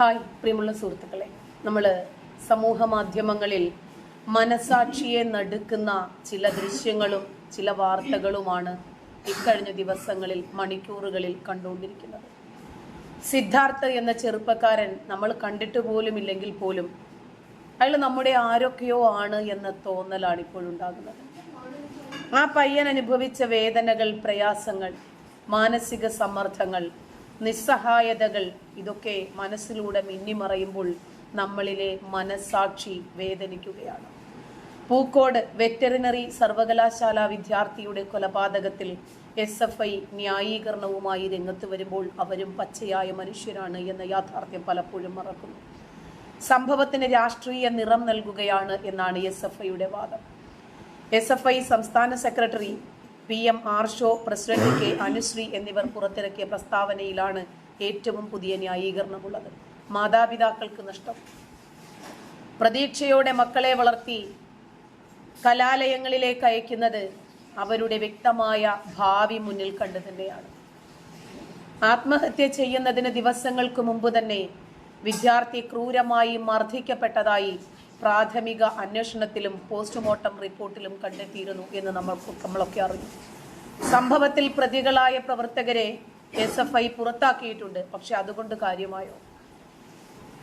Hi പ്രിയമുള്ള സുഹൃത്തുക്കളെ. നമ്മൾ സമൂഹ മാധ്യമങ്ങളിൽ മനസാക്ഷിയെ നടുക്കുന്ന ചില ദൃശ്യങ്ങളും ചില വാർത്തകളുമാണ് ഇക്കഴിഞ്ഞ ദിവസങ്ങളിൽ മണിക്കൂറുകളിൽ കണ്ടുകൊണ്ടിരിക്കുന്നത്. സിദ്ധാർത്ഥ എന്ന ചെറുപ്പക്കാരൻ നമ്മൾ കണ്ടിട്ട് പോലും ഇല്ലെങ്കിൽ പോലും അയാൾ നമ്മുടെ ആരൊക്കെയോ ആണ് എന്ന തോന്നലാണ് ഇപ്പോഴുണ്ടാകുന്നത് ആ പയ്യൻ അനുഭവിച്ച വേദനകൾ പ്രയാസങ്ങൾ മാനസിക സമ്മർദ്ദങ്ങൾ നിസ്സഹായതകൾ ഇതൊക്കെ മനസ്സിലൂടെ മിന്നിമറയുമ്പോൾ നമ്മളിലെ മനസാക്ഷി വേദനിക്കുകയാണ്. പൂക്കോട് വെറ്ററിനറി സർവകലാശാല വിദ്യാർത്ഥിയുടെ കൊലപാതകത്തിൽ എസ് എഫ് ഐ ന്യായീകരണവുമായി രംഗത്ത് വരുമ്പോൾ അവരും പച്ചയായ മനുഷ്യരാണ് എന്ന യാഥാർത്ഥ്യം പലപ്പോഴും മറക്കുന്നു. സംഭവത്തിന് രാഷ്ട്രീയ നിറം നൽകുകയാണ് എന്നാണ് എസ് എഫ് ഐയുടെ വാദം. എസ് എഫ് ഐ സംസ്ഥാന secretary P M Arsho president K Anushree എന്നിവർ പുറത്തിറക്കിയ പ്രസ്താവനയിലാണ് ഏറ്റവും പുതിയ ന്യായീകരണമുള്ളത്. മാതാപിതാക്കൾക്ക് നഷ്ടം. പ്രതീക്ഷയോടെ മക്കളെ വളർത്തി കലാലയങ്ങളിലേക്ക് അയക്കുന്നത് അവരുടെ വ്യക്തമായ ഭാവി മുന്നിൽ കണ്ടു തന്നെയാണ്. ആത്മഹത്യ ചെയ്യുന്നതിന് ദിവസങ്ങൾക്ക് മുമ്പ് തന്നെ വിദ്യാർത്ഥി ക്രൂരമായി മർദ്ദിക്കപ്പെട്ടതായി പ്രാഥമിക അന്വേഷണത്തിലും പോസ്റ്റ്മോർട്ടം റിപ്പോർട്ടിലും കണ്ടെത്തിയിരുന്നു എന്ന് നമ്മൾ നമ്മളൊക്കെ അറിഞ്ഞു. സംഭവത്തിൽ പ്രതികളായ പ്രവർത്തകരെ എസ് എഫ് ഐ പുറത്താക്കിയിട്ടുണ്ട്. പക്ഷെ അതുകൊണ്ട് കാര്യമായോ?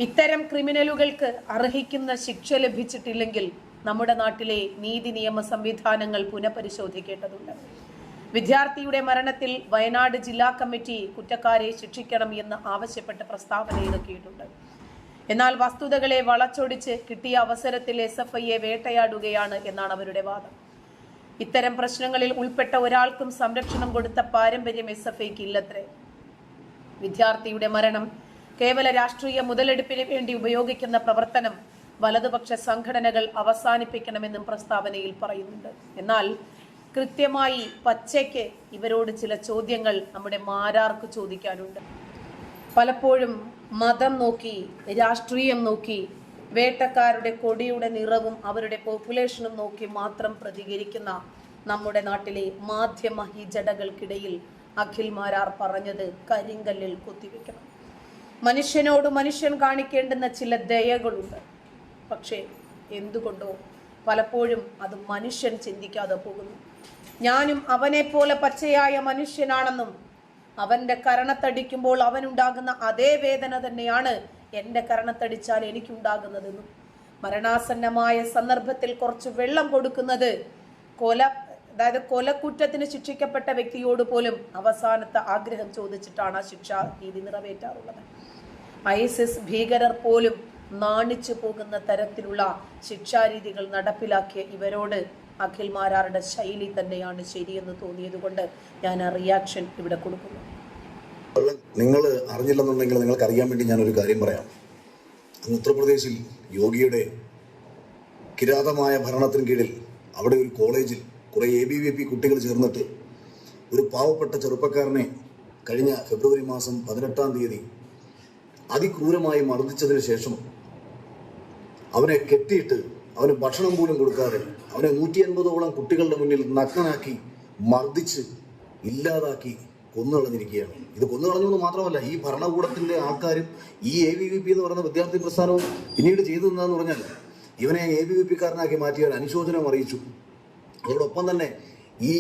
ഇത്തരം ക്രിമിനലുകൾക്ക് അർഹിക്കുന്ന ശിക്ഷ ലഭിച്ചിട്ടില്ലെങ്കിൽ നമ്മുടെ നാട്ടിലെ നീതി നിയമ സംവിധാനങ്ങൾ പുനഃപരിശോധിക്കേണ്ടതുണ്ട്. വിദ്യാർത്ഥിയുടെ മരണത്തിൽ വയനാട് ജില്ലാ കമ്മിറ്റി കുറ്റക്കാരെ ശിക്ഷിക്കണം എന്ന് ആവശ്യപ്പെട്ട പ്രസ്താവന ഇറക്കിയിട്ടുണ്ട്. എന്നാൽ വസ്തുതകളെ വളച്ചൊടിച്ച് കിട്ടിയ അവസരത്തിൽ എസ് എഫ് ഐയെ വേട്ടയാടുകയാണ് എന്നാണ് അവരുടെ വാദം. ഇത്തരം പ്രശ്നങ്ങളിൽ ഉൾപ്പെട്ട ഒരാൾക്കും സംരക്ഷണം കൊടുത്ത പാരമ്പര്യം എസ് എഫ് ഐക്ക് ഇല്ലത്രേ. വിദ്യാർത്ഥിയുടെ മരണം കേവല രാഷ്ട്രീയ മുതലെടുപ്പിന് വേണ്ടി ഉപയോഗിക്കുന്ന പ്രവർത്തനം വലതുപക്ഷ സംഘടനകൾ അവസാനിപ്പിക്കണമെന്നും പ്രസ്താവനയിൽ പറയുന്നുണ്ട്. എന്നാൽ കൃത്യമായി പച്ചയ്ക്ക് ഇവരോട് ചില ചോദ്യങ്ങൾ നമ്മുടെ മാരാർക്ക് ചോദിക്കാനുണ്ട്. പലപ്പോഴും മതം നോക്കി രാഷ്ട്രീയം നോക്കി വേട്ടക്കാരുടെ കൊടിയുടെ നിറവും അവരുടെ പോപ്പുലേഷനും നോക്കി മാത്രം പ്രതികരിക്കുന്ന നമ്മുടെ നാട്ടിലെ മാധ്യമ ഹിജടകൾക്കിടയിൽ അഖിൽ മാരാർ പറഞ്ഞത് കരിങ്കല്ലിൽ കുത്തിവെക്കണം. മനുഷ്യനോട് മനുഷ്യൻ കാണിക്കേണ്ടുന്ന ചില ദയകളുണ്ട്. പക്ഷേ എന്തുകൊണ്ടോ പലപ്പോഴും അത് മനുഷ്യൻ ചിന്തിക്കാതെ പോകുന്നു. ഞാനും അവനെ പോലെ പച്ചയായ മനുഷ്യനാണെന്നും അവന്റെ കരണത്തടിക്കുമ്പോൾ അവനുണ്ടാകുന്ന അതേ വേദന തന്നെയാണ് എന്റെ കരണത്തടിച്ചാൽ എനിക്കുണ്ടാകുന്നതെന്നും മരണാസന്നമായ സന്ദർഭത്തിൽ കുറച്ച് വെള്ളം കൊടുക്കുന്നത് കൊല അതായത് കൊലക്കുറ്റത്തിന് ശിക്ഷിക്കപ്പെട്ട വ്യക്തിയോട് പോലും അവസാനത്തെ ആഗ്രഹം ചോദിച്ചിട്ടാണ് ആ ശിക്ഷ രീതി നിറവേറ്റാറുള്ളത്. ഐസിസ് ഭീകരർ പോലും നാണിച്ചു പോകുന്ന തരത്തിലുള്ള ശിക്ഷാരീതികൾ നടപ്പിലാക്കിയ ഇവരോട് അഖിൽ മാരാറുടെ ശൈലി തന്നെയാണ് ശരിയെന്ന് തോന്നിയത് കൊണ്ട് ഞാൻ ആ റിയാക്ഷൻ ഇവിടെ കൊടുക്കുന്നു. നിങ്ങൾ അറിഞ്ഞില്ലെന്നുണ്ടെങ്കിൽ നിങ്ങൾക്ക് അറിയാൻ വേണ്ടി ഞാനൊരു കാര്യം പറയാം. അന്ന് ഉത്തർപ്രദേശിൽ യോഗിയുടെ കിരാതമായ ഭരണത്തിന് കീഴിൽ അവിടെ ഒരു കോളേജിൽ കുറേ എ ബി വി പി കുട്ടികൾ ചേർന്നിട്ട് ഒരു പാവപ്പെട്ട ചെറുപ്പക്കാരനെ കഴിഞ്ഞ ഫെബ്രുവരി മാസം പതിനെട്ടാം തീയതി അതിക്രൂരമായി മർദ്ദിച്ചതിന് ശേഷം അവനെ കെട്ടിയിട്ട് അവന് ഭക്ഷണം പോലും കൊടുക്കാതെ അവനെ നൂറ്റി അൻപതോളം കുട്ടികളുടെ മുന്നിൽ നഗ്നനാക്കി മർദ്ദിച്ച് ഇല്ലാതാക്കി കൊന്നുകളഞ്ഞിരിക്കുകയാണ്. ഇത് കൊന്നുകളഞ്ഞു എന്ന് മാത്രമല്ല ഈ ഭരണകൂടത്തിന്റെ ആൾക്കാരും ഈ എ വി വി പി എന്ന് പറയുന്ന വിദ്യാർത്ഥി പ്രസ്ഥാനവും പിന്നീട് ചെയ്തു ചെയ്തതെന്ന് പറഞ്ഞാൽ ഇവനെ എ ബി വി പിക്കാരനാക്കി മാറ്റിയാൽ അനുശോചനം അറിയിച്ചു. അതോടൊപ്പം തന്നെ ഈ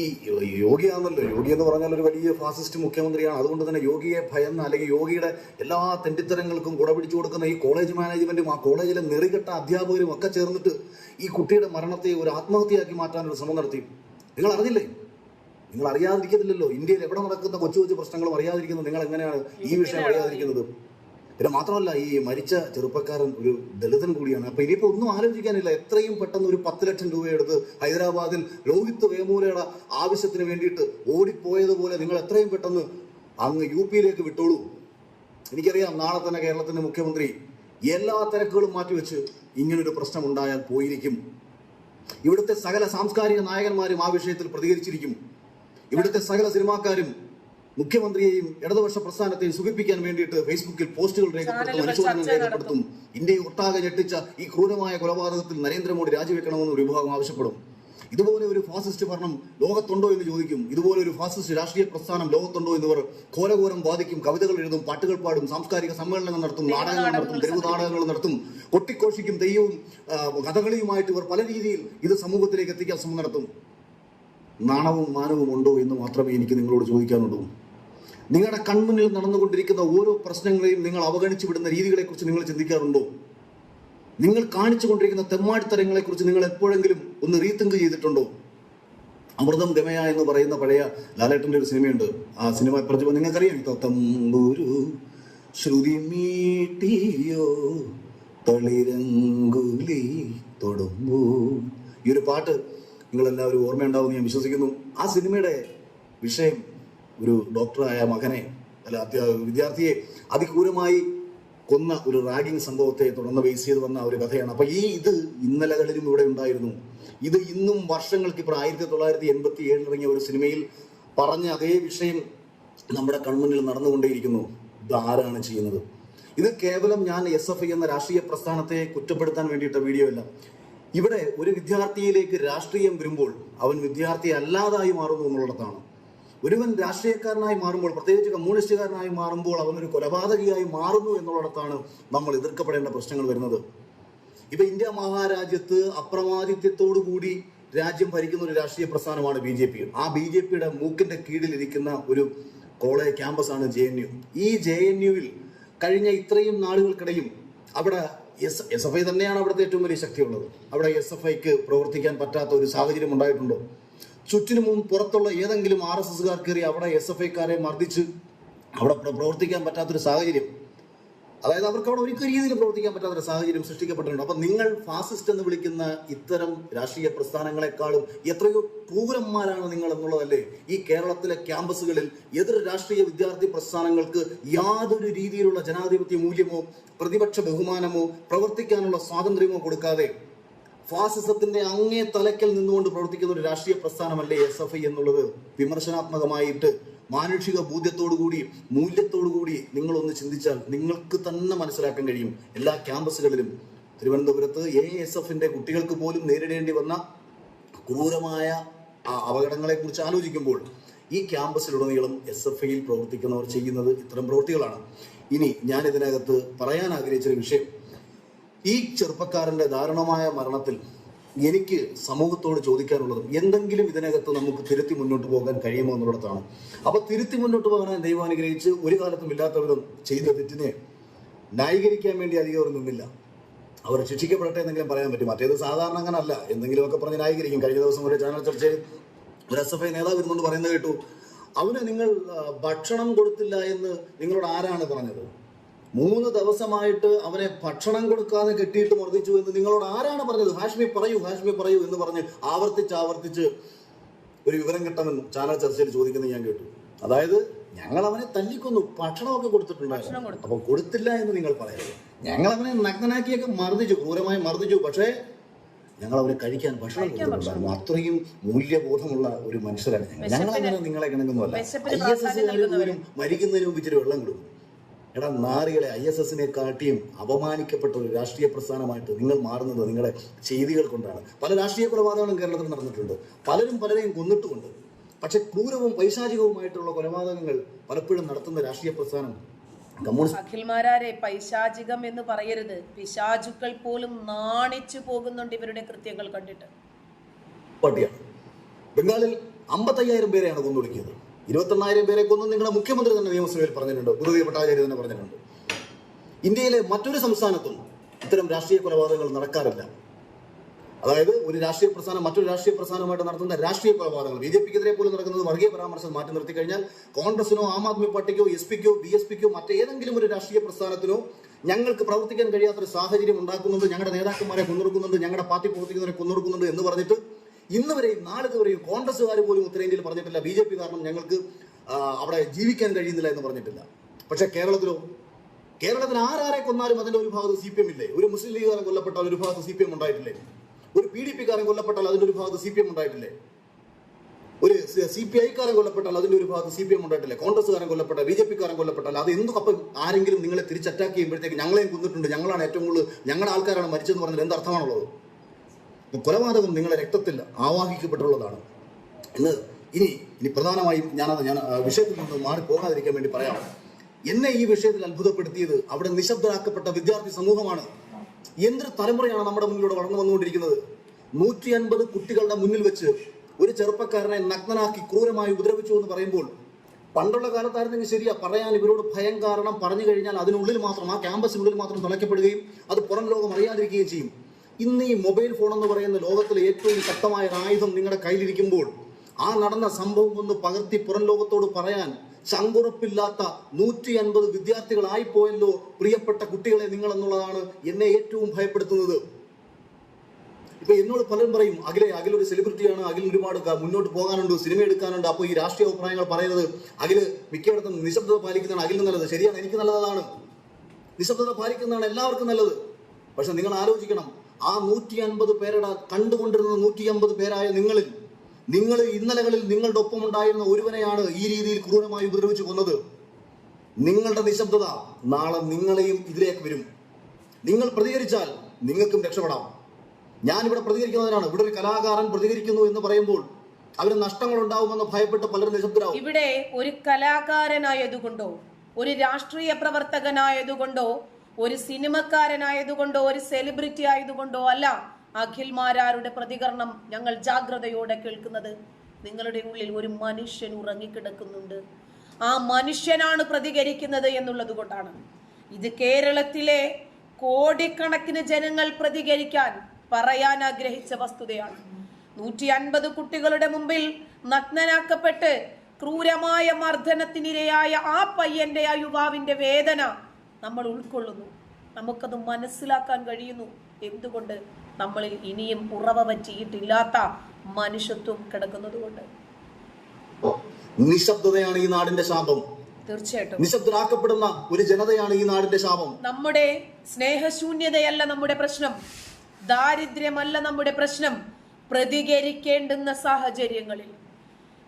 യോഗിയാണല്ലോ യോഗി എന്ന് പറഞ്ഞാൽ ഒരു വലിയ ഫാസിസ്റ്റ് മുഖ്യമന്ത്രിയാണ്. അതുകൊണ്ട് തന്നെ യോഗിയെ ഭയന്ന് അല്ലെങ്കിൽ യോഗിയുടെ എല്ലാ തെണ്ടിത്തരങ്ങൾക്കും കുട പിടിച്ചു കൊടുക്കുന്ന ഈ കോളേജ് മാനേജ്മെന്റും ആ കോളേജിലെ നെറികെട്ട അധ്യാപകരും ഒക്കെ ചേർന്നിട്ട് ഈ കുട്ടിയുടെ മരണത്തെ ഒരു ആത്മഹത്യയാക്കി മാറ്റാനൊരു ശ്രമം നടത്തി. നിങ്ങൾ അറിഞ്ഞില്ലേ? നിങ്ങൾ അറിയാതിരിക്കുന്നില്ലല്ലോ ഇന്ത്യയിൽ എവിടെ നടക്കുന്ന കൊച്ചു കൊച്ചു പ്രശ്നങ്ങളും അറിയാതിരിക്കുന്നത് നിങ്ങൾ എങ്ങനെയാണ് ഈ വിഷയം അറിയാതിരിക്കുന്നത്? പിന്നെ മാത്രമല്ല ഈ മരിച്ച ചെറുപ്പക്കാരൻ ഒരു ദളിതൻ കൂടിയാണ്. അപ്പൊ ഇനിയിപ്പോ ഒന്നും ആലോചിക്കാനില്ല. എത്രയും പെട്ടെന്ന് ഒരു പത്ത് ലക്ഷം രൂപ എടുത്ത് ഹൈദരാബാദിൽ ലോഹിത് വേമൂലയുടെ ആവശ്യത്തിന് വേണ്ടിയിട്ട് ഓടിപ്പോയതുപോലെ നിങ്ങൾ എത്രയും പെട്ടെന്ന് അങ്ങ് യു പിയിലേക്ക് വിട്ടോളൂ. എനിക്കറിയാം നാളെ തന്നെ കേരളത്തിന്റെ മുഖ്യമന്ത്രി എല്ലാ തിരക്കുകളും മാറ്റിവെച്ച് ഇങ്ങനൊരു പ്രശ്നം ഉണ്ടായാൽ പോയിരിക്കും. ഇവിടുത്തെ സകല സാംസ്കാരിക നായകന്മാരും ആ വിഷയത്തിൽ പ്രതികരിച്ചിരിക്കും. ഇവിടുത്തെ സകല സിനിമാക്കാരും മുഖ്യമന്ത്രിയെയും ഇടതുപക്ഷ പ്രസ്ഥാനത്തെയും സുഖിപ്പിക്കാൻ വേണ്ടിയിട്ട് ഫേസ്ബുക്കിൽ പോസ്റ്റുകൾ രേഖപ്പെടുത്തും അനുശോചനം രേഖപ്പെടുത്തും. ഇന്ത്യയെ ഒട്ടാകെ ഞെട്ടിച്ച ഈ ക്രൂരമായ കൊലപാതകത്തിൽ നരേന്ദ്രമോദി രാജിവെക്കണമെന്ന് ഒരു വിഭാഗം ആവശ്യപ്പെടും. ഇതുപോലെ ഒരു ഫാസിസ്റ്റ് ഭരണം ലോകത്തുണ്ടോ എന്ന് ചോദിക്കും. ഇതുപോലെ ഒരു ഫാസിസ്റ്റ് രാഷ്ട്രീയ പ്രസ്ഥാനം ലോകത്തുണ്ടോ എന്നിവർ ഘോരഘോരം വാദിക്കും കവിതകൾ എഴുതും പാട്ടുകൾ പാടും സാംസ്കാരിക സമ്മേളനങ്ങൾ നടത്തും നാടകങ്ങൾ നടത്തും തെരുവ് നാടകങ്ങൾ നടത്തും കൊട്ടിക്കോഷിക്കും തെയ്യവും കഥകളിയുമായിട്ട് ഇവർ പല രീതിയിൽ ഇത് സമൂഹത്തിലേക്ക് എത്തിക്കാൻ ശ്രമം നടത്തും. നാണവും മാനവും ഉണ്ടോ എന്ന് മാത്രമേ എനിക്ക് നിങ്ങളോട് ചോദിക്കാനുള്ളൂ. നിങ്ങളുടെ കൺമുന്നിൽ നടന്നുകൊണ്ടിരിക്കുന്ന ഓരോ പ്രശ്നങ്ങളെയും നിങ്ങൾ അവഗണിച്ചു വിടുന്ന രീതികളെക്കുറിച്ച് നിങ്ങൾ ചിന്തിക്കാറുണ്ടോ? നിങ്ങൾ കാണിച്ചു കൊണ്ടിരിക്കുന്ന തെമ്മാടിത്തരങ്ങളെക്കുറിച്ച് നിങ്ങൾ എപ്പോഴെങ്കിലും ഒന്ന് റീതിങ്ക് ചെയ്തിട്ടുണ്ടോ? അമൃതം ഗമയ എന്ന് പറയുന്ന പഴയ ലാലേട്ടന്റെ ഒരു സിനിമയുണ്ട്. ആ സിനിമ പ്രതിഭ നിങ്ങൾക്കറിയാം തമ്പുരു ശ്രുതി മീട്ടിയോ തളിരങ്കുലി തൊടുമ്പൂ. ഈ ഒരു പാട്ട് നിങ്ങളെല്ലാവരും ഓർമ്മയുണ്ടാവും ഞാൻ വിശ്വസിക്കുന്നു. ആ സിനിമയുടെ വിഷയം ഒരു ഡോക്ടറായ മകനെ അല്ല വിദ്യാർത്ഥിയെ അതിക്രൂരമായി കൊന്ന ഒരു റാഗിംഗ് സംഭവത്തെ തുടർന്ന് ബേസ് ചെയ്ത് വന്ന ഒരു കഥയാണ്. അപ്പോൾ ഈ ഇത് ഇന്നലകളിലും ഇവിടെ ഉണ്ടായിരുന്നു. ഇത് ഇന്നും വർഷങ്ങൾക്ക് ഇപ്പോൾ ആയിരത്തി തൊള്ളായിരത്തി എൺപത്തി ഏഴിൽ ഇറങ്ങിയ ഒരു സിനിമയിൽ പറഞ്ഞ അതേ വിഷയം നമ്മുടെ കൺമുന്നിൽ നടന്നുകൊണ്ടേയിരിക്കുന്നു. ഇത് ആരാണ് ചെയ്യുന്നത്? ഇത് കേവലം ഞാൻ എസ് എഫ് ഐ എന്ന രാഷ്ട്രീയ പ്രസ്ഥാനത്തെ കുറ്റപ്പെടുത്താൻ വേണ്ടിയിട്ട വീഡിയോ അല്ല. ഇവിടെ ഒരു വിദ്യാർത്ഥിയിലേക്ക് രാഷ്ട്രീയം വരുമ്പോൾ അവൻ വിദ്യാർത്ഥി അല്ലാതായി മാറുന്നു എന്നുള്ളിടത്താണ് ഒരുവൻ രാഷ്ട്രീയക്കാരനായി മാറുമ്പോൾ പ്രത്യേകിച്ച് കമ്മ്യൂണിസ്റ്റുകാരനായി മാറുമ്പോൾ അവനൊരു കൊലപാതകിയായി മാറുന്നു എന്നുള്ളിടത്താണ് നമ്മൾ എതിർക്കപ്പെടേണ്ട പ്രശ്നങ്ങൾ വരുന്നത്. ഇപ്പൊ ഇന്ത്യ മഹാരാജ്യത്ത് അപ്രമാദിത്യത്തോടു കൂടി രാജ്യം ഭരിക്കുന്ന ഒരു രാഷ്ട്രീയ പ്രസ്ഥാനമാണ് ബി ജെ പി. ആ ബി ജെ പിയുടെ മൂക്കിന്റെ കീഴിലിരിക്കുന്ന ഒരു കോളേജ് ക്യാമ്പസാണ് ജെ എൻ യു. ഈ ജെ എൻ യുവിൽ കഴിഞ്ഞ ഇത്രയും നാളുകൾക്കിടയും അവിടെ എസ് എസ് എഫ് ഐ തന്നെയാണ് അവിടുത്തെ ഏറ്റവും വലിയ ശക്തിയുള്ളത്. അവിടെ എസ് എഫ് ഐക്ക് പ്രവർത്തിക്കാൻ പറ്റാത്ത ഒരു സാഹചര്യം ഉണ്ടായിട്ടുണ്ടോ? ചുറ്റിനും പുറത്തുള്ള ഏതെങ്കിലും ആർ എസ് എസ്കാർ കയറി അവിടെ എസ് എഫ് ഐക്കാരെ മർദ്ദിച്ച് അവിടെ പ്രവർത്തിക്കാൻ പറ്റാത്തൊരു സാഹചര്യം. അതായത് അവർക്ക് അവിടെ ഒരിക്കലും രീതിയിലും പ്രവർത്തിക്കാൻ പറ്റാത്തൊരു സാഹചര്യം സൃഷ്ടിക്കപ്പെട്ടിട്ടുണ്ട്. അപ്പൊ നിങ്ങൾ ഫാസിസ്റ്റ് എന്ന് വിളിക്കുന്ന ഇത്തരം രാഷ്ട്രീയ പ്രസ്ഥാനങ്ങളെക്കാളും എത്രയോ ക്രൂരന്മാരാണ് നിങ്ങൾ എന്നുള്ളതല്ലേ? ഈ കേരളത്തിലെ ക്യാമ്പസുകളിൽ എതിർ രാഷ്ട്രീയ വിദ്യാർത്ഥി പ്രസ്ഥാനങ്ങൾക്ക് യാതൊരു രീതിയിലുള്ള ജനാധിപത്യ മൂല്യമോ പ്രതിപക്ഷ ബഹുമാനമോ പ്രവർത്തിക്കാനുള്ള സ്വാതന്ത്ര്യമോ കൊടുക്കാതെ ഫാസിസത്തിന്റെ അങ്ങേ തലക്കൽ നിന്നുകൊണ്ട് പ്രവർത്തിക്കുന്ന ഒരു രാഷ്ട്രീയ പ്രസ്ഥാനമല്ലേ എസ് എഫ് ഐ എന്നുള്ളത് വിമർശനാത്മകമായിട്ട് മാനുഷിക ബോധ്യത്തോടുകൂടി മൂല്യത്തോടുകൂടി നിങ്ങളൊന്ന് ചിന്തിച്ചാൽ നിങ്ങൾക്ക് തന്നെ മനസ്സിലാക്കാൻ കഴിയും എല്ലാ ക്യാമ്പസുകളിലും. തിരുവനന്തപുരത്ത് എ എസ് എഫിന്റെ കുട്ടികൾക്ക് പോലും നേരിടേണ്ടി വന്ന ക്രൂരമായ ആ അപകടങ്ങളെ കുറിച്ച് ആലോചിക്കുമ്പോൾ ഈ ക്യാമ്പസിലുടനീളം എസ് എഫ് ഐയിൽ പ്രവർത്തിക്കുന്നവർ ചെയ്യുന്നത് ഇത്തരം പ്രവൃത്തികളാണ്. ഇനി ഞാൻ ഇതിനകത്ത് പറയാൻ ആഗ്രഹിച്ചൊരു വിഷയം. ഈ ചെറുപ്പക്കാരന്റെ ദാരുണമായ മരണത്തിൽ എനിക്ക് സമൂഹത്തോട് ചോദിക്കാനുള്ളത് എന്തെങ്കിലും ഇതിനകത്ത് നമുക്ക് തിരുത്തി മുന്നോട്ട് പോകാൻ കഴിയുമോ എന്നുള്ളതാണ് അപ്പൊ തിരുത്തി മുന്നോട്ട് പോകാൻ ദൈവം അനുഗ്രഹിച്ച് ഒരു കാലത്തും ഇല്ലാത്തവരും ചെയ്ത തെറ്റിനെ ന്യായീകരിക്കാൻ വേണ്ടി അധികം അവർ നിന്നില്ല. അവർ ശിക്ഷിക്കപ്പെടട്ടെ എന്നെങ്കിലും പറയാൻ പറ്റും. മറ്റേത് സാധാരണ അങ്ങനെ അല്ല എന്തെങ്കിലുമൊക്കെ പറഞ്ഞ് ന്യായീകരിക്കും. കഴിഞ്ഞ ദിവസം ഒരു ചാനൽ ചർച്ചയിൽ ഒരു എസ് എഫ് ഐ നേതാവ് ഇരുന്നുകൊണ്ട് പറയുന്നത് കേട്ടു. അവന് നിങ്ങൾ ഭക്ഷണം കൊടുത്തില്ല എന്ന് നിങ്ങളോട് ആരാണ് പറഞ്ഞത്? മൂന്ന് ദിവസമായിട്ട് അവനെ ഭക്ഷണം കൊടുക്കാതെ കെട്ടിയിട്ട് മർദ്ദിച്ചു എന്ന് നിങ്ങളോട് ആരാണ് പറഞ്ഞത്? ഹാഷ്മി പറയൂ ഹാഷ്മി പറയൂ എന്ന് പറഞ്ഞ് ആവർത്തിച്ച് ആവർത്തിച്ച് ഒരു വിവരം കിട്ടണം ചാനൽ ചർച്ചയിൽ ചോദിക്കുന്നത് ഞാൻ കേട്ടു. അതായത് ഞങ്ങൾ അവനെ തല്ലിക്കൊന്നു ഭക്ഷണമൊക്കെ കൊടുത്തിട്ടുണ്ടായിരുന്നു. കൊടുത്തു. അപ്പൊ കൊടുത്തില്ല എന്ന് നിങ്ങൾ പറയരുത്. ഞങ്ങൾ അവനെ നഗ്നനാക്കിയൊക്കെ മർദ്ദിച്ചു ക്രൂരമായി മർദ്ദിച്ചു. പക്ഷേ ഞങ്ങൾ അവനെ കഴിക്കാൻ ഭക്ഷണം കൊടുത്തിട്ടുണ്ടായിരുന്നു. അത്രയും മൂല്യബോധമുള്ള ഒരു മനുഷ്യരാണ് ഞങ്ങൾ. ഞങ്ങൾ അങ്ങനെ നിങ്ങളെ കിണങ്ങുന്നതല്ല. ഐ എസ് പോലും മരിക്കുന്നതിന് മുമ്പ് ഇച്ചിരി വെള്ളം കൊടുക്കും. എടാ നാറികളെ ഐ എസ് എസിനെ കാട്ടിയും അപമാനിക്കപ്പെട്ട ഒരു രാഷ്ട്രീയ പ്രസ്ഥാനമായിട്ട് നിങ്ങൾ മാറുന്നത് നിങ്ങളുടെ ചെയ്തികൾ കൊണ്ടാണ്. പല രാഷ്ട്രീയ കൊലപാതകങ്ങളും കേരളത്തിൽ നടന്നിട്ടുണ്ട്. പലരും പലരെയും കൊന്നിട്ടുമുണ്ട്. പക്ഷെ ക്രൂരവും പൈശാചികവുമായിട്ടുള്ള കൊലപാതകങ്ങൾ പലപ്പോഴും നടത്തുന്ന രാഷ്ട്രീയ പ്രസ്ഥാനം അഖിൽമാരാരെ പൈശാചികം എന്ന് പറയരുത്. പിശാചുക്കൾ പോലും നാണിച്ചു പോകുന്നുണ്ട് ഇവരുടെ കൃത്യങ്ങൾ കണ്ടിട്ട്. പാർട്ടിയാണ് ബംഗാളിൽ അമ്പത്തയ്യായിരം പേരെയാണ് കൊന്നൊടുക്കിയത്. ഇരുപത്തെണ്ണായിരം പേരെ കൊന്നും നിങ്ങളുടെ മുഖ്യമന്ത്രി തന്നെ നിയമസഭയിൽ പറഞ്ഞിട്ടുണ്ട്. ഗുരുദേവ ഭട്ടാചാര്യ തന്നെ പറഞ്ഞിട്ടുണ്ട്. ഇന്ത്യയിലെ മറ്റൊരു സംസ്ഥാനത്തും ഇത്തരം രാഷ്ട്രീയ കൊലപാതകങ്ങൾ നടക്കാറില്ല. അതായത് ഒരു രാഷ്ട്രീയ പ്രസ്ഥാനം മറ്റൊരു രാഷ്ട്രീയ പ്രസ്ഥാനമായിട്ട് നടത്തുന്ന രാഷ്ട്രീയ കൊലപാതകങ്ങൾ. ബി ജെ പിക്കെതിരെ പോലും നടക്കുന്നത് വർഗീയ പരാമർശം മാറ്റി നിർത്തി കഴിഞ്ഞാൽ കോൺഗ്രസിനോ ആം ആദ്മി പാർട്ടിക്കോ എസ് പിക്കോ ബി എസ് പിക്കോ മറ്റേതെങ്കിലും ഒരു രാഷ്ട്രീയ പ്രസ്ഥാനത്തിനോ ഞങ്ങൾക്ക് പ്രവർത്തിക്കാൻ കഴിയാത്തൊരു സാഹചര്യം ഉണ്ടാക്കുന്നുണ്ട്. ഞങ്ങളുടെ നേതാക്കന്മാരെ കൊന്നൊടുക്കുന്നുണ്ട്. ഞങ്ങളുടെ പാർട്ടി പ്രവർത്തിക്കുന്നവരെ കൊന്നൊടുക്കുന്നുണ്ട് എന്ന് പറഞ്ഞിട്ട് ഇന്ന് വരെയും നാളിതുവരെയും കോൺഗ്രസ്സുകാർ പോലും ഉത്തരേന്ത്യയിൽ പറഞ്ഞിട്ടില്ല. ബി ജെ പി കാരണം ഞങ്ങൾക്ക് അവിടെ ജീവിക്കാൻ കഴിയുന്നില്ല എന്ന് പറഞ്ഞിട്ടില്ല. പക്ഷേ കേരളത്തിലോ കേരളത്തിൽ ആരാരെ കൊന്നാലും അതിന്റെ ഒരു ഭാഗത്ത് സി പി എം ഇല്ലേ? ഒരു മുസ്ലിം ലീഗുകാരൻ കൊല്ലപ്പെട്ടാൽ ഒരു ഭാഗത്ത് സി പി എം ഉണ്ടായിട്ടില്ലേ? ഒരു പി ഡി പി കാരൻ കൊല്ലപ്പെട്ടാൽ അതിന്റെ ഒരു ഭാഗത്ത് സി പി എം ഉണ്ടായിട്ടില്ലേ? ഒരു സി പി ഐക്കാരൻ കൊല്ലപ്പെട്ടാൽ അതിന്റെ ഒരു ഭാഗത്ത് സി പി എം ഉണ്ടായിട്ടില്ലേ? കോൺഗ്രസ്സുകാരൻ കൊല്ലപ്പെട്ടാൽ ബി ജെ പി കാരൻ കൊല്ലപ്പെട്ടാൽ അത് എന്തും അപ്പം ആരെങ്കിലും നിങ്ങളെ തിരിച്ചറ്റാക്ക് ചെയ്യുമ്പോഴത്തേക്ക് ഞങ്ങളെയും കൊന്നിട്ടുണ്ട്. ഞങ്ങളാണ് ഏറ്റവും കൂടുതൽ ഞങ്ങളുടെ ആൾക്കാരാണ് മരിച്ചതെന്ന് പറഞ്ഞാൽ എന്ത് അർത്ഥമാണുള്ളത്? കൊലപാതകം നിങ്ങളുടെ രക്തത്തിൽ ആവാഹിക്കപ്പെട്ടുള്ളതാണ്. ഇന്ന് ഇനി ഇനി പ്രധാനമായും ഞാനത് ഞാൻ വിഷയത്തിൽ നിന്ന് മാറി പോകാതിരിക്കാൻ വേണ്ടി പറയാം. എന്നെ ഈ വിഷയത്തിൽ അത്ഭുതപ്പെടുത്തിയത് അവിടെ നിശബ്ദരാക്കപ്പെട്ട വിദ്യാർത്ഥി സമൂഹമാണ്. എന്തൊരു തലമുറയാണ് നമ്മുടെ മുന്നിലൂടെ വളർന്നു വന്നുകൊണ്ടിരിക്കുന്നത്. നൂറ്റി അൻപത് കുട്ടികളുടെ മുന്നിൽ വെച്ച് ഒരു ചെറുപ്പക്കാരനെ നഗ്നനാക്കി ക്രൂരമായി ഉപദ്രവിച്ചു എന്ന് പറയുമ്പോൾ പണ്ടുള്ള കാലത്തായിരുന്നെങ്കിൽ ശരിയാ പറയാൻ ഇവരോട് ഭയം കാരണം പറഞ്ഞു കഴിഞ്ഞാൽ അതിനുള്ളിൽ മാത്രം ആ ക്യാമ്പസിനുള്ളിൽ മാത്രം തുളയ്ക്കപ്പെടുകയും അത് പുറം ലോകം അറിയാതിരിക്കുകയും ചെയ്യും. ഇന്ന് ഈ മൊബൈൽ ഫോൺ എന്ന് പറയുന്ന ലോകത്തിലെ ഏറ്റവും ശക്തമായ ഒരു ആയുധം നിങ്ങളുടെ കയ്യിലിരിക്കുമ്പോൾ ആ നടന്ന സംഭവം ഒന്ന് പകർത്തി പുറം ലോകത്തോട് പറയാൻ ശങ്കുറപ്പില്ലാത്ത നൂറ്റി അൻപത് വിദ്യാർത്ഥികളായിപ്പോയല്ലോ പ്രിയപ്പെട്ട കുട്ടികളെ നിങ്ങൾ എന്നുള്ളതാണ് എന്നെ ഏറ്റവും ഭയപ്പെടുത്തുന്നത്. ഇപ്പൊ എന്നോട് പലരും പറയും അഖിലെ അഖിൽ ഒരു സെലിബ്രിറ്റിയാണ് അഖിൽ ഒരുപാട് മുന്നോട്ട് പോകാനുണ്ട് സിനിമ എടുക്കാനുണ്ട്. അപ്പോൾ ഈ രാഷ്ട്രീയ അഭിപ്രായങ്ങൾ പറയുന്നത് അഖിൽ മിക്കയിടത്തും നിശബ്ദത പാലിക്കുന്നതാണ്. അഖിലിന് നല്ലത്. ശരിയാണ് എനിക്ക് നല്ലതാണ്. നിശബ്ദത പാലിക്കുന്നതാണ് എല്ലാവർക്കും നല്ലത്. പക്ഷെ നിങ്ങൾ ആലോചിക്കണം ആ നൂറ്റി അൻപത് പേരുടെ കണ്ടുകൊണ്ടിരുന്ന നൂറ്റി അൻപത് പേരായ നിങ്ങളിൽ നിങ്ങൾ ഇന്നലകളിൽ നിങ്ങളുടെ ഒപ്പം ഉണ്ടായിരുന്ന ഒരുവനെയാണ് ഈ രീതിയിൽ ക്രൂരമായി ഉപദ്രവിച്ചു കൊന്നത്. നിങ്ങളുടെ നിശബ്ദത നാളെ നിങ്ങളെയും ഇതിലേക്ക് വരും. നിങ്ങൾ പ്രതികരിച്ചാൽ നിങ്ങൾക്കും രക്ഷപ്പെടാം. ഞാനിവിടെ പ്രതികരിക്കുന്നതിനാണ് ഇവിടെ ഒരു കലാകാരൻ പ്രതികരിക്കുന്നു എന്ന് പറയുമ്പോൾ അവന് നഷ്ടങ്ങൾ ഉണ്ടാവുമെന്ന് ഭയപ്പെട്ട് പലരും നിശബ്ദരാകും ഇവിടെ ഒരു കലാകാരനായതുകൊണ്ടോ ഒരു രാഷ്ട്രീയ പ്രവർത്തകനായതുകൊണ്ടോ ഒരു സിനിമക്കാരനായതുകൊണ്ടോ ഒരു സെലിബ്രിറ്റി ആയതുകൊണ്ടോ അല്ല അഖിൽമാരാരുടെ പ്രതികരണം ഞങ്ങൾ ജാഗ്രതയോടെ കേൾക്കുന്നത്. നിങ്ങളുടെ ഉള്ളിൽ ഒരു മനുഷ്യൻ ഉറങ്ങിക്കിടക്കുന്നുണ്ട്. ആ മനുഷ്യനാണ് പ്രതികരിക്കുന്നത് എന്നുള്ളത് കൊണ്ടാണ്. ഇത് കേരളത്തിലെ കോടിക്കണക്കിന് ജനങ്ങൾ പ്രതികരിക്കാൻ പറയാൻ ആഗ്രഹിച്ച വസ്തുതയാണ്. നൂറ്റി അൻപത് കുട്ടികളുടെ മുമ്പിൽ നഗ്നനാക്കപ്പെട്ട് ക്രൂരമായ മർദ്ദനത്തിനിരയായ ആ പയ്യന്റെ ആ യുവാവിന്റെ വേദന നമ്മൾ ഉൾക്കൊള്ളുന്നു. നമുക്കത് മനസ്സിലാക്കാൻ കഴിയുന്നു. എന്തുകൊണ്ട്? നമ്മളിൽ ഇനിയും ഉറവ പറ്റിയിട്ടില്ലാത്ത മനുഷ്യത്വം കിടക്കുന്നത് കൊണ്ട് നിശബ്ദതയാണ് ഈ നാടിന്റെ ശാപം. തീർച്ചയായിട്ടും. നിശബ്ദരാക്കപ്പെടുന്ന ഒരു ജനതയാണ് ഈ നാടിന്റെ ശാപം. നമ്മുടെ സ്നേഹശൂന്യതയല്ല നമ്മുടെ പ്രശ്നം. ദാരിദ്ര്യമല്ല നമ്മുടെ പ്രശ്നം. പ്രതികരിക്കേണ്ടുന്ന സാഹചര്യങ്ങളിൽ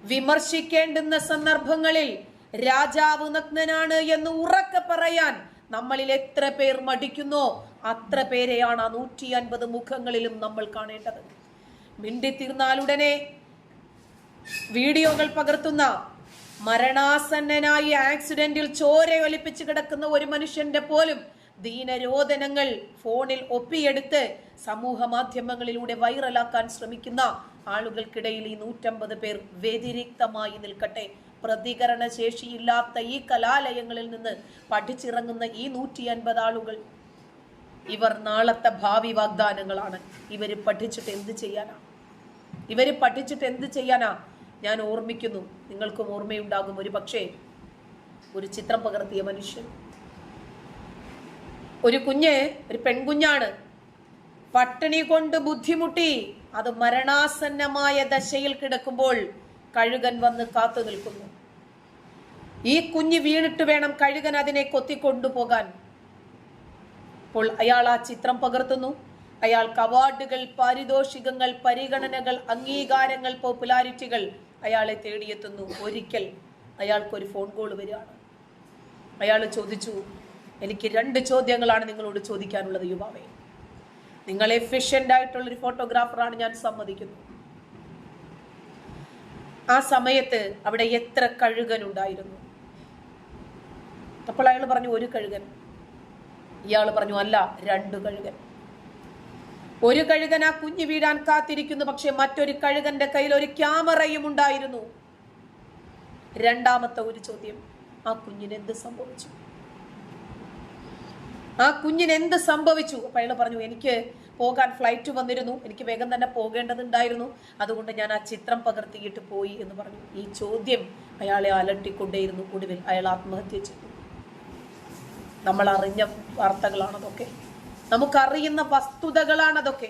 വിമർശിക്കേണ്ടുന്ന സന്ദർഭങ്ങളിൽ രാജാവ് നഗ്നനാണ് എന്ന് ഉറക്കെ പറയാൻ നമ്മളിൽ എത്ര പേർ മടിക്കുന്നോ അത്ര പേരെയാണ് ആ നൂറ്റി അൻപത് മുഖങ്ങളിലും നമ്മൾ കാണേണ്ടത്. മിണ്ടിത്തീർന്നാലുടനെ വീഡിയോകൾ പകർത്തുന്ന മരണാസന്നനായി ആക്സിഡന്റിൽ ചോര ഒലിപ്പിച്ച് കിടക്കുന്ന ഒരു മനുഷ്യന്റെ പോലും ദീനരോധനങ്ങൾ ഫോണിൽ ഒപ്പിയെടുത്ത് സമൂഹ മാധ്യമങ്ങളിലൂടെ വൈറലാക്കാൻ ശ്രമിക്കുന്ന ആളുകൾക്കിടയിൽ ഈ നൂറ്റമ്പത് പേർ വ്യതിരിക്തമായി നിൽക്കട്ടെ. പ്രതികരണ ശേഷിയില്ലാത്ത ഈ കലാലയങ്ങളിൽ നിന്ന് പഠിച്ചിറങ്ങുന്ന ഈ നൂറ്റി അൻപത് ആളുകൾ ഇവർ നാളത്തെ ഭാവി വാഗ്ദാനങ്ങളാണ്. ഇവർ പഠിച്ചിട്ട് എന്ത് ചെയ്യാനാ? ഇവർ പഠിച്ചിട്ട് എന്ത് ചെയ്യാനാ? ഞാൻ ഓർമ്മിക്കുന്നു. നിങ്ങൾക്കും ഓർമ്മയുണ്ടാകും. ഒരു പക്ഷേ ഒരു ചിത്രം പകർത്തിയ മനുഷ്യൻ. ഒരു കുഞ്ഞ് ഒരു പെൺകുഞ്ഞാണ്. പട്ടിണി കൊണ്ട് ബുദ്ധിമുട്ടി. അത് മരണാസന്നമായ ദശയിൽ കിടക്കുമ്പോൾ കഴുകൻ വന്ന് കാത്തു നിൽക്കുന്നു. ഈ കുഞ്ഞ് വീണിട്ട് വേണം കഴുകൻ അതിനെ കൊത്തിക്കൊണ്ടുപോകാൻ. അപ്പോൾ അയാൾ ആ ചിത്രം പകർത്തുന്നു. അയാൾക്ക് അവാർഡുകൾ പാരിതോഷികങ്ങൾ പരിഗണനകൾ അംഗീകാരങ്ങൾ പോപ്പുലാരിറ്റികൾ അയാളെ തേടിയെത്തുന്നു. ഒരിക്കൽ അയാൾക്കൊരു ഫോൺ കോൾ വരികയാണ്. അയാൾ ചോദിച്ചു എനിക്ക് രണ്ട് ചോദ്യങ്ങളാണ് നിങ്ങളോട് ചോദിക്കാനുള്ളത് യുവാവേ. നിങ്ങൾ എഫിഷ്യന്റ് ആയിട്ടുള്ളൊരു ഫോട്ടോഗ്രാഫറാണ് ഞാൻ സമ്മതിക്കുന്നു. ആ സമയത്ത് അവിടെ എത്ര കഴുകൻ ഉണ്ടായിരുന്നു അപ്പോൾ അയാൾ പറഞ്ഞു ഒരു കഴുകൻ. ഇയാൾ പറഞ്ഞു അല്ല രണ്ട് കഴുകൻ. ഒരു കഴുകൻ ആ കുഞ്ഞു വീഴാൻ കാത്തിരിക്കുന്നു പക്ഷെ മറ്റൊരു കഴുകന്റെ കയ്യിൽ ഒരു ക്യാമറയും ഉണ്ടായിരുന്നു. രണ്ടാമത്തെ ഒരു ചോദ്യം ആ കുഞ്ഞിന് എന്ത് സംഭവിച്ചു? ആ കുഞ്ഞിന് എന്ത് സംഭവിച്ചു? അപ്പൊ അയാൾ പറഞ്ഞു എനിക്ക് പോകാൻ ഫ്ലൈറ്റ് വന്നിരുന്നു. എനിക്ക് വേഗം തന്നെ പോകേണ്ടതുണ്ടായിരുന്നു. അതുകൊണ്ട് ഞാൻ ആ ചിത്രം പകർത്തിയിട്ട് പോയി എന്ന് പറഞ്ഞു. ഈ ചോദ്യം അയാളെ അലട്ടിക്കൊണ്ടേയിരുന്നു ഒടുവിൽ. അയാൾ ആത്മഹത്യ ചെയ്തു. നമ്മൾ അറിഞ്ഞ വാർത്തകളാണതൊക്കെ നമുക്കറിയുന്ന വസ്തുതകളാണതൊക്കെ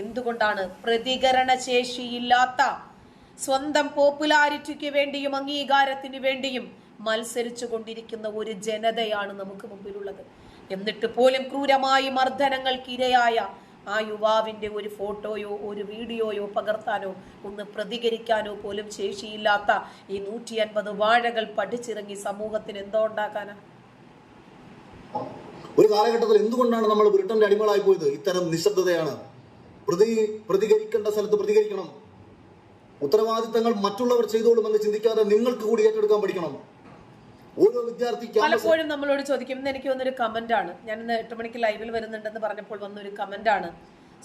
എന്തുകൊണ്ടാണ് പ്രതികരണ ശേഷിയില്ലാത്ത സ്വന്തം പോപ്പുലാരിറ്റിക്ക് വേണ്ടിയും അംഗീകാരത്തിന് വേണ്ടിയും മത്സരിച്ചു കൊണ്ടിരിക്കുന്ന ഒരു ജനതയാണ് നമുക്ക് മുമ്പിലുള്ളത്? എന്നിട്ട് പോലും ക്രൂരമായി മർദ്ദനങ്ങൾക്ക് ഇരയായ ആ യുവാവിന്റെ ഒരു ഫോട്ടോയോ ഒരു വീഡിയോയോ പകർത്താനോ ഒന്ന് പ്രതികരിക്കാനോ പോലും ശേഷിയില്ലാത്ത ഈ നൂറ്റി അൻപത് വാഴകൾ പഠിച്ചിറങ്ങി സമൂഹത്തിന് എന്തോ ഉണ്ടാക്കാനാ? ഒരു കാലഘട്ടത്തിൽ എന്തുകൊണ്ടാണ് നമ്മൾ ബ്രിട്ടന്റെ അടിമകളായി പോയത്? ഇത്തരം നിശബ്ദതയാണ്. പ്രതി പ്രതികരിക്കേണ്ട സ്ഥലത്ത് പ്രതികരിക്കണം. ഉത്തരവാദിത്തങ്ങൾ മറ്റുള്ളവർ ചെയ്തോളുമെന്ന് ചിന്തിക്കാതെ നിങ്ങൾക്ക് കൂടി ഏറ്റെടുക്കാൻ പഠിക്കണം. ഓരോ പലപ്പോഴും നമ്മളോട് ചോദിക്കും എനിക്ക് വന്നൊരു കമന്റ് ആണ്. ഞാൻ ഇന്ന് എട്ട് മണിക്ക് ലൈവിൽ വരുന്നുണ്ടെന്ന് പറഞ്ഞപ്പോൾ വന്നൊരു കമന്റ് ആണ്.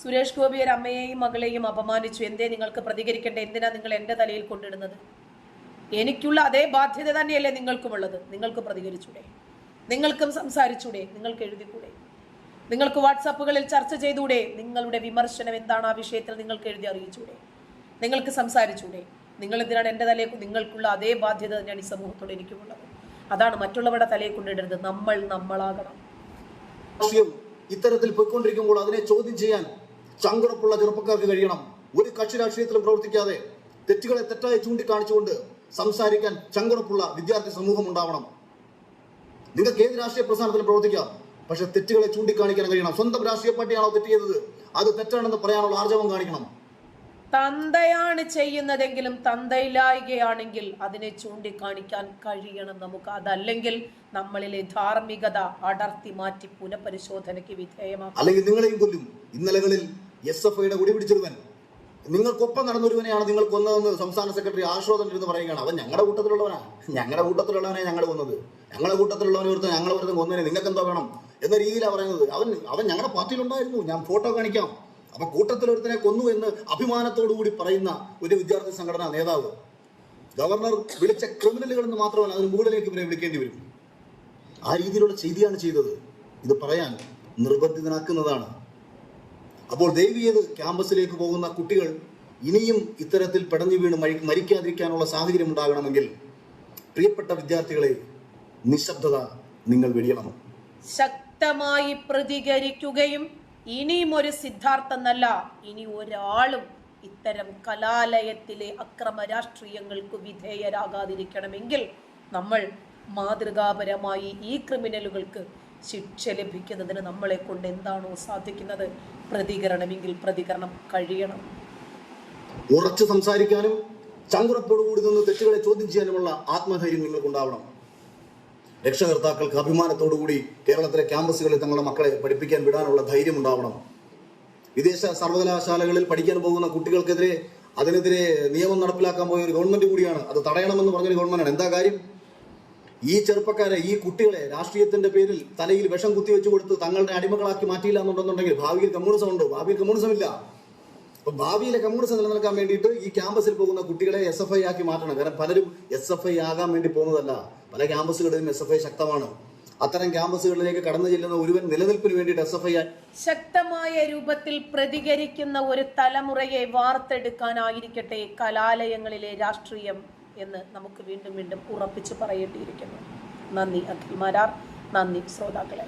സുരേഷ് ഗോപി ഒരു അമ്മയെയും മകളെയും അപമാനിച്ചു. എന്തേ നിങ്ങൾക്ക് പ്രതികരിക്കേണ്ട? എന്തിനാ നിങ്ങൾ എന്റെ തലയിൽ കൊണ്ടിടുന്നത്? എനിക്കുള്ള അതേ ബാധ്യത തന്നെയല്ലേ നിങ്ങൾക്കുമുള്ളത്. നിങ്ങൾക്ക് പ്രതികരിച്ചൂടെ? നിങ്ങൾക്കും സംസാരിച്ചൂടെ? നിങ്ങൾക്ക് എഴുതിക്കൂടെ? നിങ്ങൾക്ക് വാട്സാപ്പുകളിൽ ചർച്ച ചെയ്തൂടെ? നിങ്ങളുടെ വിമർശനം എന്താണ് ആ വിഷയത്തിൽ നിങ്ങൾക്ക് എഴുതി അറിയിച്ചൂടെ? നിങ്ങൾക്ക് സംസാരിച്ചൂടെ? നിങ്ങൾ എന്തിനാണ് എന്റെ തലയിൽ നിങ്ങൾക്കുള്ള അതേ ബാധ്യത തന്നെയാണ് ഈ സമൂഹത്തോട് എനിക്കുമുള്ളത്. അതാണ് മറ്റുള്ളവരുടെ തലയിൽ കൊണ്ടിടരുത്. നമ്മൾ നമ്മളാകണം. ഇത്തരത്തിൽ പോയിക്കൊണ്ടിരിക്കുമ്പോൾ അതിനെ ചോദ്യം ചെയ്യാൻ ചങ്കുറപ്പുള്ള ചെറുപ്പക്കാർക്ക് കഴിയണം. ഒരു കക്ഷി രാഷ്ട്രീയത്തിലും പ്രവർത്തിക്കാതെ തെറ്റുകളെ തെറ്റായി ചൂണ്ടിക്കാണിച്ചുകൊണ്ട് സംസാരിക്കാൻ ചങ്കുറപ്പുള്ള വിദ്യാർത്ഥി സമൂഹം ഉണ്ടാവണം. നിങ്ങൾക്ക് ഏത് രാഷ്ട്രീയ പ്രസ്ഥാനത്തിലും പ്രവർത്തിക്കാം. പക്ഷെ തെറ്റുകളെ ചൂണ്ടിക്കാണിക്കാൻ കഴിയണം. സ്വന്തം രാഷ്ട്രീയ പാർട്ടിയാണോ തെറ്റ് ചെയ്തത്? അത് തെറ്റാണെന്ന് പറയാനുള്ള ആർജവം കാണിക്കണം. തന്തയാണ് ചെയ്യുന്നതെങ്കിലും തന്തയില്ലായികയാണെങ്കിൽ അതിനെ ചൂണ്ടിക്കാണിക്കാൻ കഴിയണം നമുക്ക്. അതല്ലെങ്കിൽ നമ്മളിലെ ധാർമ്മികത അടർത്തി മാറ്റി പുനഃപരിശോധനയ്ക്ക് വിധേയമാക്കും. അല്ലെങ്കിൽ നിങ്ങളെയും കൊല്ലും. ഇന്നലകളിൽ എസ് എഫ് ഐയുടെ കൂടി പിടിച്ചെടുവൻ നിങ്ങൾക്കൊപ്പം നടന്നൊരുവനെയാണ് നിങ്ങൾ കൊന്നതെന്ന് സംസ്ഥാന സെക്രട്ടറി ആശ്രോതൻ ഇരുന്ന് പറയുകയാണ്. അവൻ ഞങ്ങളുടെ കൂട്ടത്തിലുള്ളവനാ. ഞങ്ങളുടെ കൂട്ടത്തിലുള്ളവനെ ഞങ്ങൾ കൊന്നത്. ഞങ്ങളുടെ കൂട്ടത്തിലുള്ളവനെ ഒരുത്തൻ ഞങ്ങളെ ഒരുത്തൻ കൊന്നതിന് നിങ്ങൾക്ക് എന്താ വേണം? എന്ന രീതിയിലാണ് പറയുന്നത്. അവൻ അവൻ ഞങ്ങളുടെ പാർട്ടിയിലുണ്ടായിരുന്നു. ഞാൻ ഫോട്ടോ കാണിക്കാം. അപ്പൊ കൂട്ടത്തിലൊരുത്തനെ കൊന്നു എന്ന് അഭിമാനത്തോടു കൂടി പറയുന്ന ഒരു വിദ്യാർത്ഥി സംഘടനാ നേതാവ്. ഗവർണർ വിളിച്ച ക്രിമിനലുകൾ എന്ന് മാത്രമല്ല അതിന് മുകളിലേക്ക് ഇവരെ വിളിക്കേണ്ടി വരും. ആ രീതിയിലുള്ള ചെയ്തിയാണ് ചെയ്തത്. ഇത് പറയാൻ നിർബന്ധിതനാക്കുന്നതാണ്. അപ്പോൾ ദേവിയത് ക്യാമ്പസിലേക്ക് പോകുന്ന കുട്ടികൾ ഇനിയും ഇത്തരത്തിൽ പെടഞ്ഞു വീണ് മരി മരിക്കാതിരിക്കാനുള്ള സാഹചര്യം ഉണ്ടാകണമെങ്കിൽ പ്രിയപ്പെട്ട വിദ്യാർത്ഥികളെ നിശബ്ദത നിങ്ങൾ വെടിയണം. ശക്തമായി പ്രതികരിക്കുകയും ഇനിയും ഒരു സിദ്ധാർത്ഥന്നല്ല ഇനി ഒരാളും ഇത്തരം കലാലയത്തിലെ അക്രമ രാഷ്ട്രീയങ്ങൾക്ക് വിധേയരാകാതിരിക്കണമെങ്കിൽ നമ്മൾ മാതൃകാപരമായി ഈ ക്രിമിനലുകൾക്ക് ശിക്ഷ ലഭിക്കുന്നതിന് നമ്മളെ കൊണ്ട് എന്താണോ സാധിക്കുന്നത്? പ്രതികരണമെങ്കിൽ പ്രതികരണം കഴിയണം. ഉറച്ചു സംസാരിക്കാനും ചങ്കുറപ്പോടുകൂടി നിന്ന് തെറ്റുകളെ ചോദ്യം ചെയ്യാനുമുള്ള ആത്മധൈര്യം നിങ്ങൾക്കുണ്ടാവണം. രക്ഷകർത്താക്കൾക്ക് അഭിമാനത്തോടുകൂടി കേരളത്തിലെ ക്യാമ്പസുകളിൽ തങ്ങളുടെ മക്കളെ പഠിപ്പിക്കാൻ വിടാനുള്ള ധൈര്യം ഉണ്ടാവണം. വിദേശ സർവകലാശാലകളിൽ പഠിക്കാൻ പോകുന്ന കുട്ടികൾക്കെതിരെ അതിനെതിരെ നിയമം നടപ്പിലാക്കാൻ പോയ ഒരു ഗവൺമെന്റ് കൂടിയാണ്. അത് തടയണമെന്ന് പറഞ്ഞൊരു ഗവൺമെന്റാണ്. എന്താ കാര്യം? ഈ ചെറുപ്പക്കാരെ ഈ കുട്ടികളെ രാഷ്ട്രീയത്തിന്റെ പേരിൽ തലയിൽ വിഷം കുത്തിവെച്ച് കൊടുത്ത് തങ്ങളുടെ അടിമകളാക്കി മാറ്റിയില്ല എന്നുണ്ടെന്നുണ്ടെങ്കിൽ ഭാവിയിൽ കമ്മ്യൂണിസം ഉണ്ടോ? ഭാവിയിൽ കമ്മ്യൂണിസം ഇല്ല. അപ്പൊ ഭാവിയിലെ കമ്മ്യൂണിസം നിലനിൽക്കാൻ വേണ്ടിയിട്ട് ഈ ക്യാമ്പസിൽ പോകുന്ന കുട്ടികളെ എസ് എഫ് ഐ ആക്കി മാറ്റണം. കാരണം പലരും എസ് എഫ് ഐ ആകാൻ വേണ്ടി പോകുന്നതല്ല. പല ക്യാമ്പസുകളിലും എസ് എഫ് ഐ ശക്തമാണ്. അത്തരം ക്യാമ്പസുകളിലേക്ക് കടന്നു ചെല്ലുന്ന ഒരുവൻ നിലനിൽപ്പിന് വേണ്ടിയിട്ട് എസ് എഫ് ഐ ശക്തമായ രൂപത്തിൽ പ്രതികരിക്കുന്ന ഒരു തലമുറയെ വാർത്തെടുക്കാനായിരിക്കട്ടെ കലാലയങ്ങളിലെ രാഷ്ട്രീയം എന്ന് നമുക്ക് വീണ്ടും വീണ്ടും ഉറപ്പിച്ചു പറയേണ്ടിയിരിക്കുന്നു. നന്ദി അഖിൽ മാരാർ. നന്ദി ശ്രോതാക്കളെ.